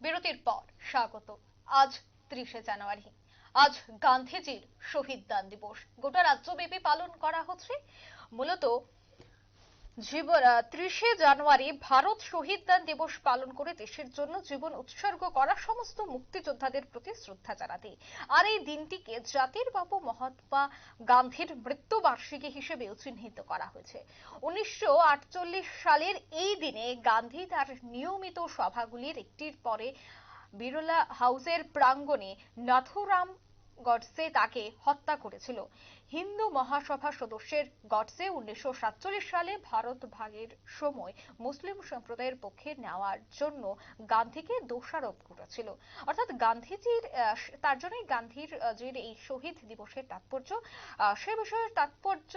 বিরতির পর স্বাগত। আজ ত্রিশে জানুয়ারি। আজ গান্ধীজির শহীদ দান দিবস। গোটা রাজ্যব্যাপী পালন করা হচ্ছে। মূলত ত্রিশে জানুয়ারি ভারত শহীদ দান দিবস পালন করে দেশের জন্য জীবন উৎসর্গ করা সমস্ত মুক্তিযোদ্ধাদের প্রতি শ্রদ্ধা জানাতে। আর এই দিনটিকে জাতির বাবু মহাত্মা গান্ধীর মৃত্যুবার্ষিকী হিসেবেও চিহ্নিত করা হয়েছে। উনিশশো আটচল্লিশ সালের এই দিনে গান্ধী তার নিয়মিত সভাগুলির একটির পরে বিড়লা হাউসের প্রাঙ্গণে নাথুরাম গডসে তাকে হত্যা করেছিল। হিন্দু মহাসভা সদস্যের গডসে উনিশশো সালে ভারত ভাগের সময় মুসলিম সম্প্রদায়ের পক্ষে নেওয়ার জন্য গান্ধীকে দোষারোপ করেছিল। অর্থাৎ গান্ধীজির তার জন্যই গান্ধীর যে এই শহীদ দিবসের তাৎপর্য সে বিষয়ের তাৎপর্য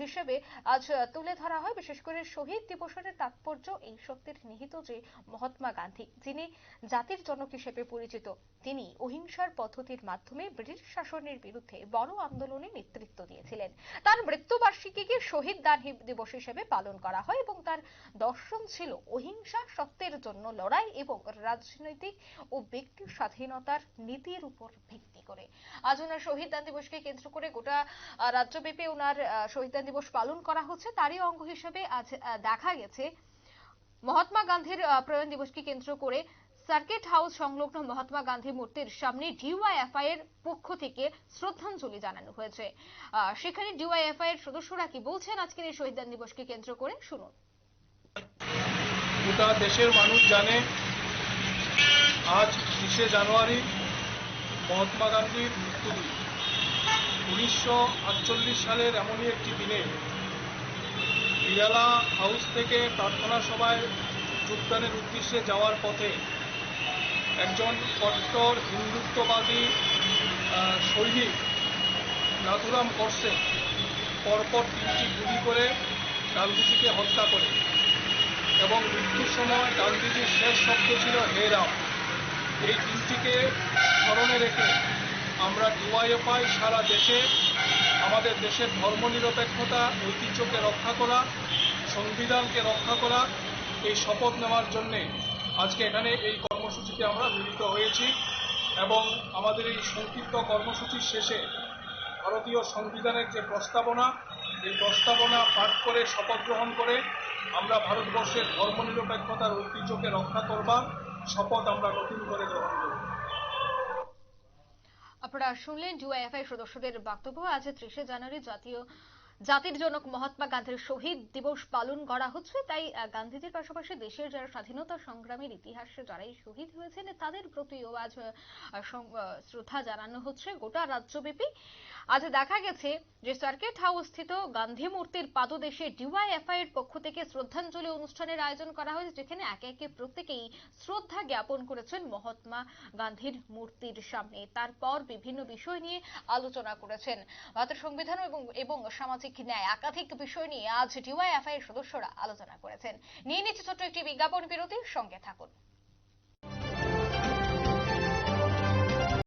হিসেবে আজ তুলে ধরা হয়। বিশেষ করে শহীদ দিবসের তাৎপর্য এই সত্যের নিহিত যে মহাত্মা গান্ধী, যিনি জাতির জনক হিসেবে পরিচিত, তিনি অহিংসার পদ্ধতির মাধ্যমে ব্রিটিশ শাসনের বিরুদ্ধে বড় আন্দোলনে নেতৃত্ব দিয়েছিলেন। তার মৃত্যুবার্ষিকীকে শহীদ দান দিবস হিসেবে পালন করা হয় এবং তার দর্শন ছিল অহিংসা সত্যের জন্য লড়াই এবং রাজনৈতিক ও ব্যক্তি স্বাধীনতার নীতির উপর ভিত্তি করে। আজ ওনার শহীদ দান দিবসকে কেন্দ্র করে গোটা রাজ্যব্যাপী ওনার শহীদ দান দিবস পালন করা হচ্ছে। তারই অঙ্গ হিসেবে আজ দেখা গেছে। মহাত্মা গান্ধীর প্রয়াণ দিবসকে কেন্দ্র করে সার্কিট হাউস সংলগ্ন মহাত্মা গান্ধী মূর্তির সামনে ডিওয়াইএফআই এর পক্ষ থেকে শ্রদ্ধাঞ্জলি জানানো হয়েছে। সেখানে ডিওয়াইএফআই এর সদস্যরা কি বলছেন? আজকের এই শহীদ দিবসকে কেন্দ্র করে শুনুন। গোটা দেশের মানুষ জানে, আজ তিরিশে জানুয়ারি মহাত্মা গান্ধীর মৃত্যুদিন উনিশশো আটচল্লিশ সালের এমনই একটি দিনে বিড়ালা হাউস থেকে প্রার্থনা সভায় যোগদানের উদ্দেশ্যে যাওয়ার পথে একজন কট্টর, হিন্দুত্ববাদী সৈনিক নাথুরাম করসে পরপর তিনটি গুলি করে গান্ধীজিকে হত্যা করে এবং মৃত্যুর সময় গান্ধীজির শেষ শব্দ ছিল, হে রাম। এই দিনটিকে স্মরণে রেখে আমরা ডিওয়াইএফআই সারা দেশে, আমাদের দেশের ধর্মনিরপেক্ষতা, ঐতিহ্যকে রক্ষা করা, সংবিধানকে রক্ষা করা, এই শপথ নেওয়ার জন্যে আজকে এখানে এই কর্মসূচিতে আমরা মিলিত হয়েছি এবং আমাদের এই সংক্ষিপ্ত কর্মসূচির শেষে ভারতীয় সংবিধানের যে প্রস্তাবনা, এই প্রস্তাবনা পাঠ করে শপথ গ্রহণ করে আমরা ভারতবর্ষের ধর্মনিরপেক্ষতার ঐতিহ্যকে রক্ষা করবার শপথ আমরা নতুন করে গ্রহণ করব। আপনারা শুনলেন ডিওয়াইএফআই সদস্যদের বক্তব্য। আজ ত্রিশে জানুয়ারি জাতীয় জাতির জনক মহাত্মা গান্ধীর শহীদ দিবস পালন করা হচ্ছে। তাই গান্ধীজির পাশাপাশি দেশের যারা স্বাধীনতা সংগ্রামের ইতিহাসে যারাই শহীদ হয়েছেন, তাদের প্রতিও আজ শ্রদ্ধা জানানো হচ্ছে গোটা রাজ্যব্যাপী। আজ দেখা গেছে যে সার্কিট হাউস স্থিত গান্ধী মূর্তির পাদদেশে ডিওয়াইএফআই এর পক্ষ থেকে শ্রদ্ধাঞ্জলি অনুষ্ঠানের আয়োজন করা হয়েছে, যেখানে একে একে প্রত্যেকেই শ্রদ্ধা জ্ঞাপন করেছেন মহাত্মা গান্ধীর মূর্তির সামনে। তারপর বিভিন্ন বিষয় নিয়ে আলোচনা করেছেন। ভারতের সংবিধান এবং এবং সামাজিক ন্যায়, একাধিক বিষয় নিয়ে আজ ডিওয়াইএফআই এর সদস্যরা আলোচনা করেছেন। নিয়ে নিচ্ছে ছোট্ট একটি বিজ্ঞাপন বিরতির সঙ্গে থাকুন।